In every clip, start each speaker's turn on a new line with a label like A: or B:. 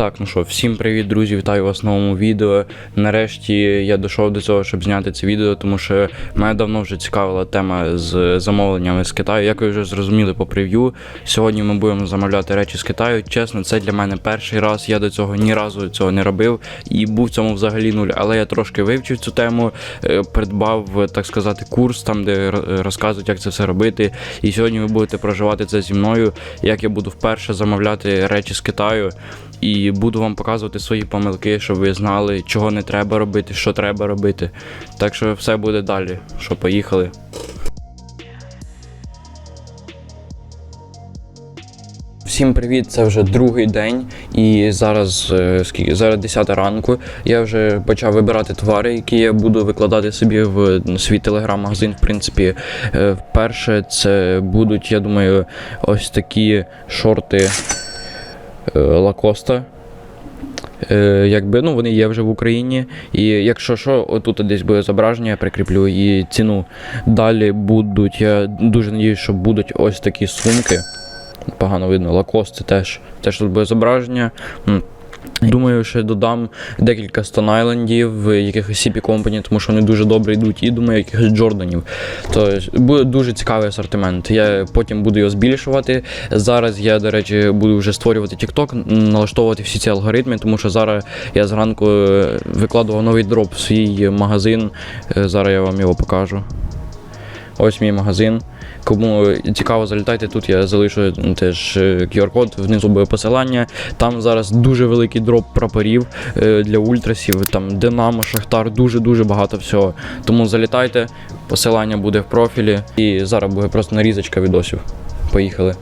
A: Так, ну що, всім привіт, друзі, вітаю вас в новому відео. Нарешті я дійшов до цього, щоб зняти це відео, тому що мене давно вже цікавила тема з замовленнями з Китаю. Як ви вже зрозуміли по прев'ю, сьогодні ми будемо замовляти речі з Китаю. Чесно, це для мене перший раз. Я до цього ні разу цього не робив і був в цьому взагалі нуль. Але я трошки вивчив цю тему, е, придбав, так сказати, курс там, де розказують, як це все робити. І сьогодні ви будете проживати це зі мною, як я буду вперше замовляти речі з Китаю. І буду вам показувати свої помилки, щоб ви знали, чого не треба робити, що треба робити. Так що все буде далі. Що поїхали. Всім привіт! Це вже другий день, і зараз е, скільки зараз 10 ранку. Я вже почав вибирати товари, які я буду викладати собі в свій телеграм-магазин. В принципі, Е, вперше це будуть, я думаю, ось такі шорти е, Лакоста. Е, якби ну вони є вже в Україні. І якщо що, отут десь буде зображення, я прикріплю і ціну. Далі будуть, я дуже надіюсь, що будуть ось такі сумки. Погано видно, лакости теж. Теж тут буде зображення. Думаю, ще додам декілька Stone Islandів, якихось CP Company, тому що вони дуже добре йдуть, і думаю, якихось Джорданів. То буде дуже цікавий асортимент. Я потім буду його збільшувати. Зараз я, до речі, буду вже створювати TikTok, налаштовувати всі ці алгоритми, тому що зараз я зранку е, викладував новий дроп в свій магазин. Е, Зараз я вам його покажу. Ось мій магазин. Кому цікаво, залітайте тут, я залишу теж е, QR-код, внизу буде посилання. Там зараз дуже великий дроп прапорів е, для ультрасів, там Динамо, Шахтар, дуже-дуже багато всього. Тому залітайте, посилання буде в профілі. І зараз буде просто нарізочка відосів. Поїхали.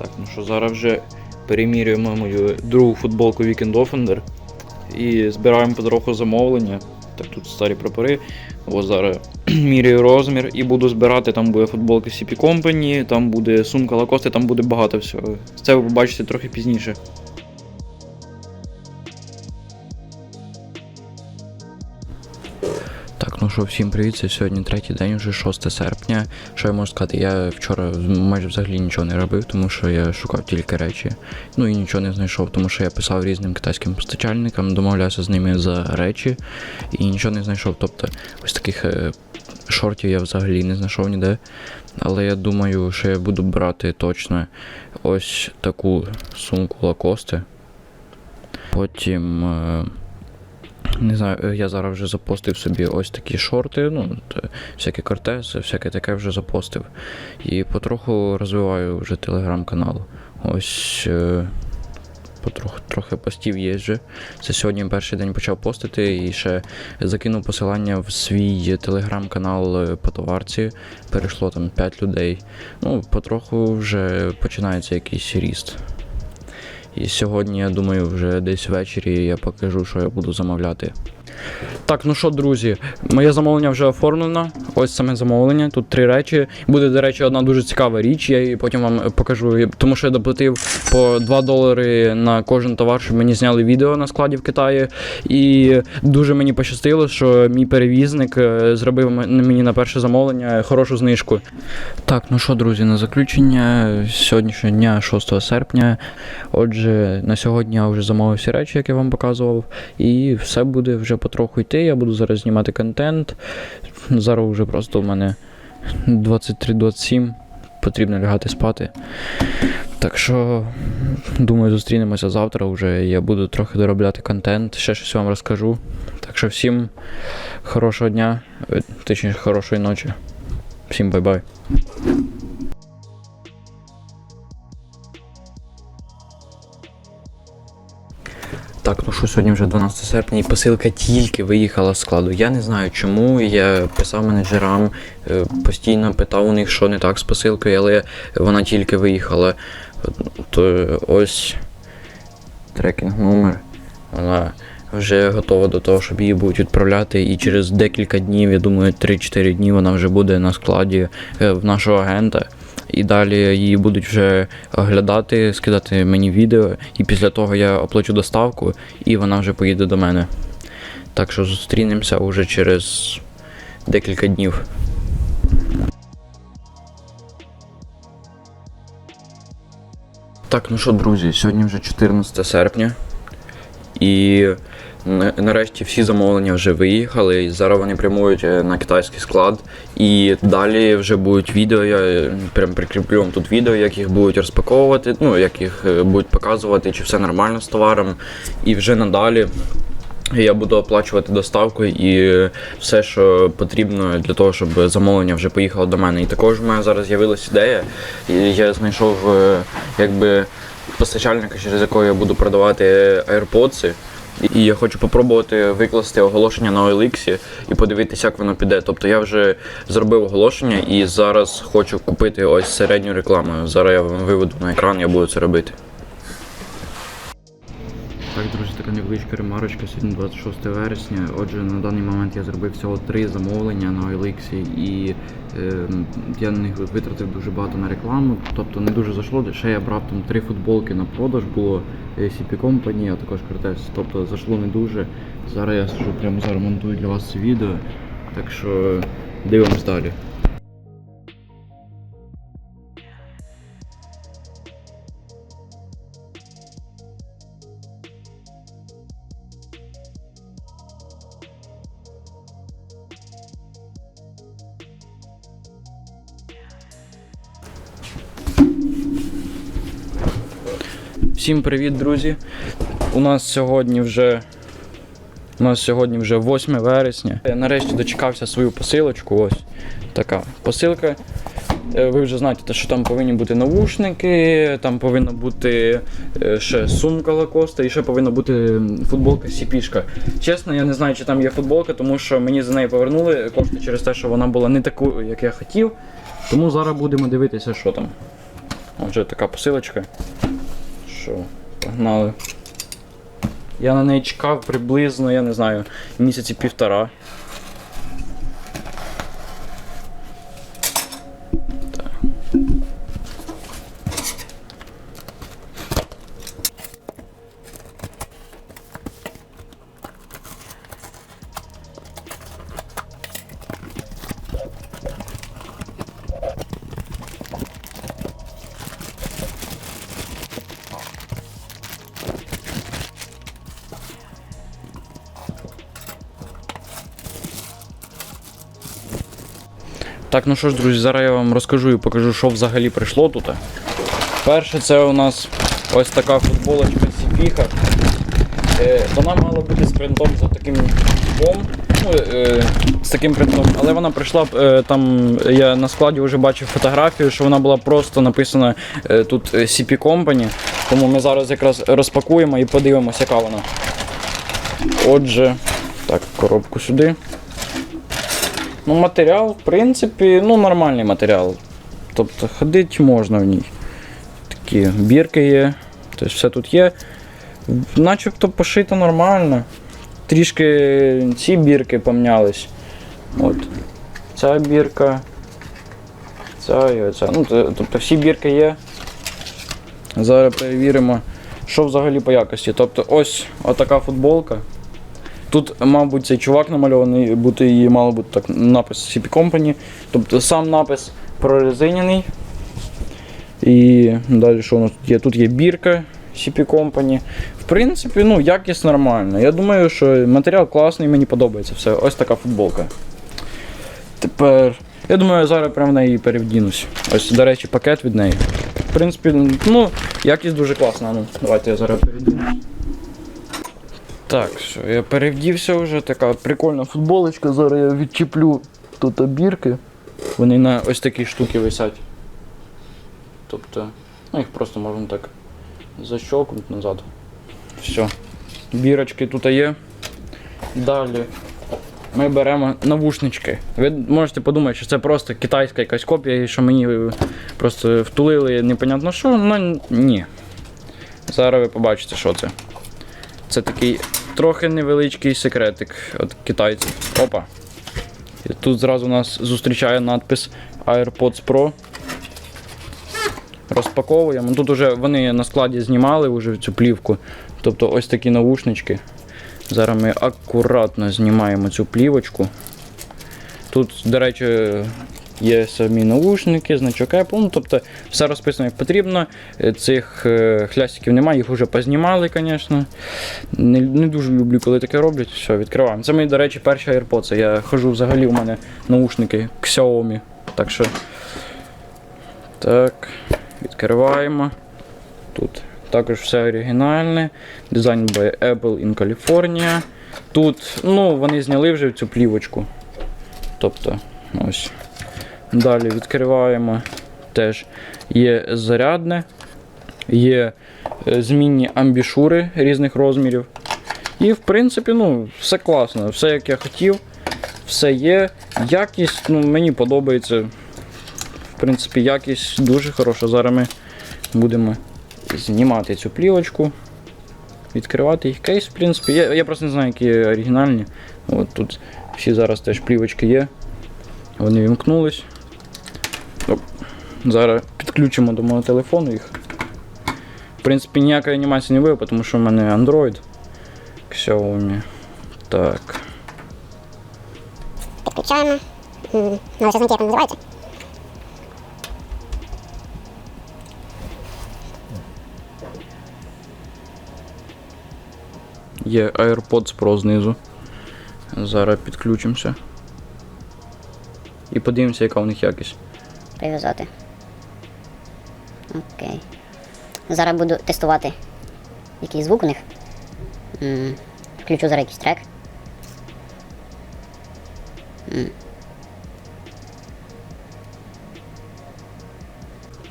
A: Так, ну що, зараз вже перемірюємо мою другу футболку Weekend Offender і збираємо потроху замовлення. Так, тут старі прапори. Ось зараз міряю розмір і буду збирати. Там буде футболка CP Company, там буде сумка Lacoste, там буде багато всього. Це ви побачите трохи пізніше. Що, всім привіт, це сьогодні третій день, вже 6 серпня. Що я можу сказати? Я вчора майже взагалі нічого не робив, тому що я шукав тільки речі. Ну і нічого не знайшов, тому що я писав різним китайським постачальникам, домовлявся з ними за речі і нічого не знайшов. Тобто ось таких е, шортів я взагалі не знайшов ніде. Але я думаю, що я буду брати точно ось таку сумку Лакости. Потім. Не знаю, е, я зараз вже запостив собі ось такі шорти, ну, всякі кортеси, всяке таке вже запостив. І потроху розвиваю вже телеграм-канал. Ось е, потроху трохи постів є вже. Це сьогодні перший день почав постити і ще закинув посилання в свій телеграм-канал е, по товарці. Перейшло там 5 людей. Ну, потроху вже починається якийсь ріст. І сьогодні, я думаю, вже десь ввечері я покажу, що я буду замовляти. Так, ну що, друзі, моє замовлення вже оформлено. Ось саме замовлення. Тут три речі. Буде, до речі, одна дуже цікава річ. Я її потім вам покажу. Тому що я доплатив по 2 долари на кожен товар, щоб мені зняли відео на складі в Китаї. І дуже мені пощастило, що мій перевізник е, зробив мені на перше замовлення хорошу знижку. Так, ну що, друзі, на заключення сьогоднішнього дня, 6 серпня. Отже, на сьогодні я вже замовив всі речі, як я вам показував, і все буде вже потроху йти. Я буду зараз знімати контент. Зараз вже просто у мене 23-27, потрібно лягати спати. Так що, думаю, зустрінемося завтра. Вже я буду трохи доробляти контент, ще щось вам розкажу. Так що всім хорошого дня, е, точніше, хорошої ночі. Всім бай-бай. Так, ну що сьогодні вже 12 серпня, і посилка тільки виїхала з складу. Я не знаю чому. Я писав менеджерам, е, постійно питав у них, що не так з посилкою, але вона тільки виїхала. То ось трекінг номер. Вона вже готова до того, щоб її будуть відправляти. І через декілька днів, я думаю, 3-4 дні вона вже буде на складі е, в нашого агента. І далі її будуть вже оглядати, скидати мені відео, і після того я оплачу доставку, і вона вже поїде до мене. Так що зустрінемося вже через декілька днів. Так, ну що, друзі, сьогодні вже 14 серпня. І нарешті всі замовлення вже виїхали. І зараз вони прямують е, на китайський склад. І далі вже будуть відео. Я е, прям прикріплю вам тут відео, як їх будуть розпаковувати, ну як їх е, будуть показувати, чи все нормально з товаром. І вже надалі. Я буду оплачувати доставку і все, що потрібно для того, щоб замовлення вже поїхало до мене. І також у мене зараз з'явилася ідея. Я знайшов якби постачальника, через якого я буду продавати AirPods. І я хочу попробувати викласти оголошення на OLX і подивитися, як воно піде. Тобто я вже зробив оголошення і зараз хочу купити ось середню рекламу. Зараз я вам виведу на екран, я буду це робити. Так, друзі, така невеличка ремарочка. Сьогодні 26 вересня. Отже, на даний момент я зробив всього три замовлення на OLX і е, я на них витратив дуже багато на рекламу, тобто не дуже зайшло. Ще я брав там три футболки на продаж, було е, CP Company, а також Кортес. Тобто зайшло не дуже. Зараз я прямо зараз монтую для вас це відео. Так що дивимось далі. Всім привіт, друзі! У нас сьогодні вже. У нас сьогодні вже 8 вересня. Я нарешті дочекався свою посилочку. Ось така посилка. Е, Ви вже знаєте, що там повинні бути навушники, там повинна бути е, ще сумка лакоста і ще повинна бути футболка сіпішка. Чесно, я не знаю, чи там є футболка, тому що мені за неї повернули кошти через те, що вона була не таку, як я хотів. Тому зараз будемо дивитися, що там. Отже, така посилочка. Що, погнали. Я на неї чекав приблизно, я не знаю, місяці півтора. Так, ну що ж, друзі, зараз я вам розкажу і покажу, що взагалі прийшло тут. Перше, це у нас ось така футболочка Сіпіха. Е, вона мала бути з принтом за таким бом, ну, е, з таким принтом, але вона прийшла е, там. Я на складі вже бачив фотографію, що вона була просто написана тут CP Company. Тому ми зараз якраз розпакуємо і подивимося, яка вона. Отже, так, коробку сюди. Ну, матеріал, в принципі, ну, нормальний матеріал. Тобто ходити можна в ній. Такі бірки є, тобто все тут є. Начебто пошито нормально. Трішки ці бірки помнялись. От. Ця бірка. Ця і оця. Ну, тобто всі бірки є. Зараз перевіримо, що взагалі по якості. Тобто ось отака футболка. Тут, мабуть, цей чувак намальований, бути її мало бути так напис CP Company. Тобто сам напис прорезиняний. І далі що у нас тут є? Тут є бірка CP Company. В принципі, ну, якість нормальна. Я думаю, що матеріал класний, мені подобається все. Ось така футболка. Тепер. Я думаю, я зараз прямо в неї перевдінусь. Ось, до речі, пакет від неї. В принципі, ну, якість дуже класна. Ну, давайте я зараз перевдінусь. Так, що, я перевдівся вже, така прикольна футболочка. Зараз я відчіплю тут бірки. Вони на ось такі штуки висять. Тобто, ну їх просто можна так защелкнути назад. Все. Бірочки тут є. Далі ми беремо навушнички. Ви можете подумати, що це просто китайська якась копія, і що мені просто втулили непонятно що, ну ні. Зараз ви побачите, що це. Це такий трохи невеличкий секретик від китайців. Опа. І тут зразу нас зустрічає надпис AirPods Pro. Розпаковуємо. Тут уже вони на складі знімали вже цю плівку. Тобто ось такі наушнички. Зараз ми акуратно знімаємо цю плівочку. Тут, до речі, є самі наушники, значок Apple, ну, тобто все розписано як потрібно. Е, Цих е, хлястиків немає, їх вже познімали, звісно. Не, не дуже люблю, коли таке роблять. Все, відкриваємо. Це мої, до речі, перші AirPods. Я хожу взагалі, у мене наушники Xiaomi. Так що. Так, відкриваємо. Тут також все оригінальне. Дизайн by Apple in California. Тут, ну, вони зняли вже цю плівочку. Тобто, ось. Далі відкриваємо. Теж є зарядне, є е, змінні амбішури різних розмірів. І, в принципі, ну, все класно, все як я хотів, все є. Якість, ну, мені подобається. В принципі, якість дуже хороша. Зараз ми будемо знімати цю плівочку, відкривати їх кейс, в принципі. Я, я просто не знаю, які оригінальні. От тут всі зараз теж плівочки є. Вони вімкнулись. Зараз підключимо до мого телефону їх. В принципі, ніякої анімації не буде, тому що в мене Android. Xiaomi. Так.
B: Підключаємо. Ну, зараз знайти, як називається.
A: Є AirPods Pro знизу. Зараз підключимося. І подивимося, яка у них якість.
B: Прив'язати. Окей. Зараз буду тестувати, який звук у них. М, Включу зараз якийсь трек.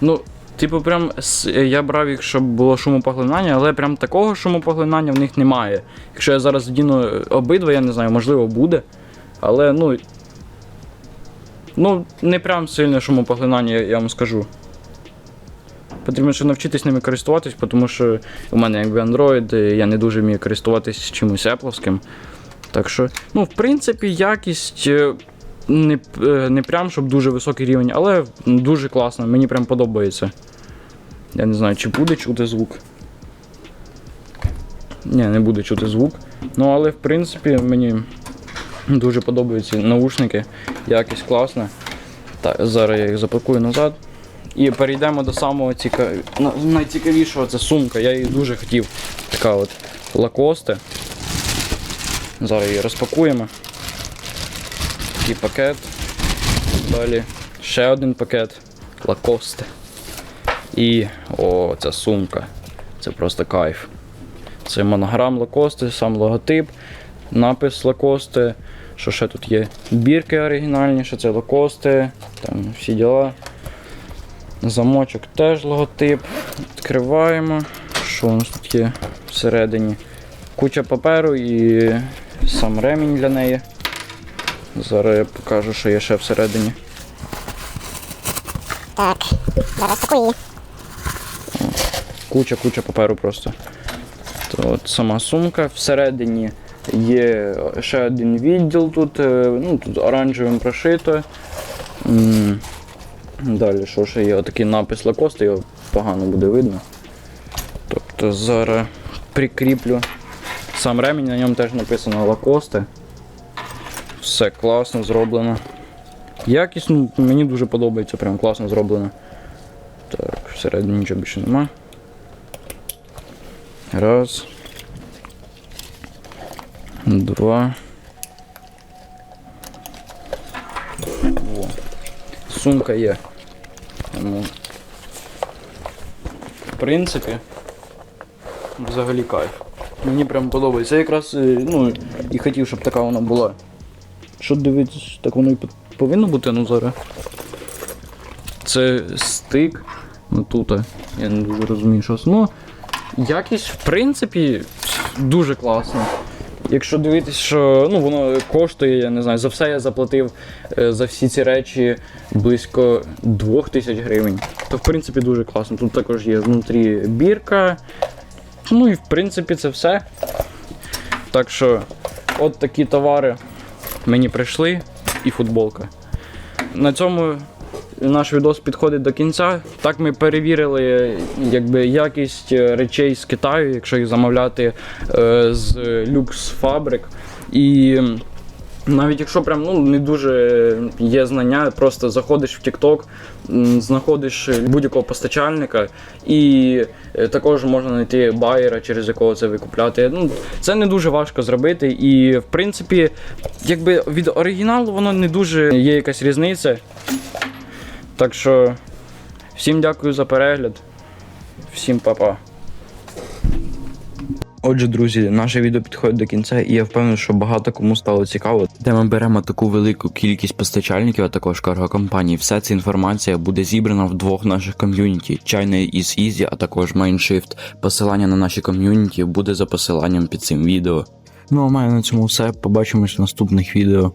A: Ну, типу, прям я брав їх, щоб було шумопоглинання, але прям такого шумопоглинання в них немає. Якщо я зараз вдіну обидва, я не знаю, можливо, буде. Але ну. Ну, не прям сильне шумопоглинання, я вам скажу. Потрібно ще навчитись ними користуватись, тому що у мене якби Android, я не дуже вмію користуватись чимось Apple. Так що, ну, в принципі, якість е, не, е, не прям, щоб дуже високий рівень, але дуже класно, мені прям подобається. Я не знаю, чи буде чути звук. Ні, не буде чути звук. Ну, але в принципі мені дуже подобаються наушники. Якість класна. Так, зараз я їх запакую назад. І перейдемо до самого ціка... найцікавішого, це сумка. Я її дуже хотів. Така от лакосте. Зараз її розпакуємо. Такий пакет. Далі ще один пакет лакосте. І о, ця сумка. Це просто кайф. Це монограм лакосте, сам логотип, напис лакосте. Що ще тут є? Бірки оригінальні, що це лакосте, там всі діла. Замочок теж логотип. Відкриваємо. Що у нас тут є всередині? Куча паперу і сам ремінь для неї. Зараз я покажу, що є ще всередині.
B: Так, зараз такої.
A: Куча-куча паперу просто. То от сама сумка. Всередині є ще один відділ тут, е, ну, тут оранжевим прошито. Далі, що ще є? Отакий напис Лакоста, його погано буде видно. Тобто зараз прикріплю сам ремінь, на ньому теж написано Лакосте. Все класно зроблено. Якість ну, мені дуже подобається, прям класно зроблено. Так, всередині нічого більше нема. Раз. Два. Во. Сумка є. Тому, в принципі, взагалі кайф. Мені прям подобається. Я якраз е, ну, і хотів, щоб така вона була. Що дивитись, так воно і повинно бути, ну зараз. Це стик. Ну тут я не дуже розумію, що. Ну, якість, в принципі, дуже класна. Якщо дивитись, що ну, воно коштує, я не знаю, за все я заплатив е, за всі ці речі близько 2000 гривень. То в принципі дуже класно. Тут також є внутрі бірка. Ну і в принципі це все. Так що, от такі товари мені прийшли і футболка. На цьому наш відос підходить до кінця. Так ми перевірили якби, якість е, речей з Китаю, якщо їх замовляти е, з люкс фабрик. І навіть якщо прям ну, не дуже є знання, просто заходиш в TikTok, знаходиш будь-якого постачальника, і е, також можна знайти байера, через якого це викупляти. Ну, це не дуже важко зробити. І в принципі, якби від оригіналу воно не дуже є якась різниця. Так що всім дякую за перегляд. Всім па-па. Отже, друзі, наше відео підходить до кінця, і я впевнений, що багато кому стало цікаво. Де ми беремо таку велику кількість постачальників, а також каргокомпаній. Вся ця інформація буде зібрана в двох наших ком'юніті: China і Easy, а також Mindshift. Посилання на наші ком'юніті буде за посиланням під цим відео. Ну а мене на цьому все. Побачимось в наступних відео.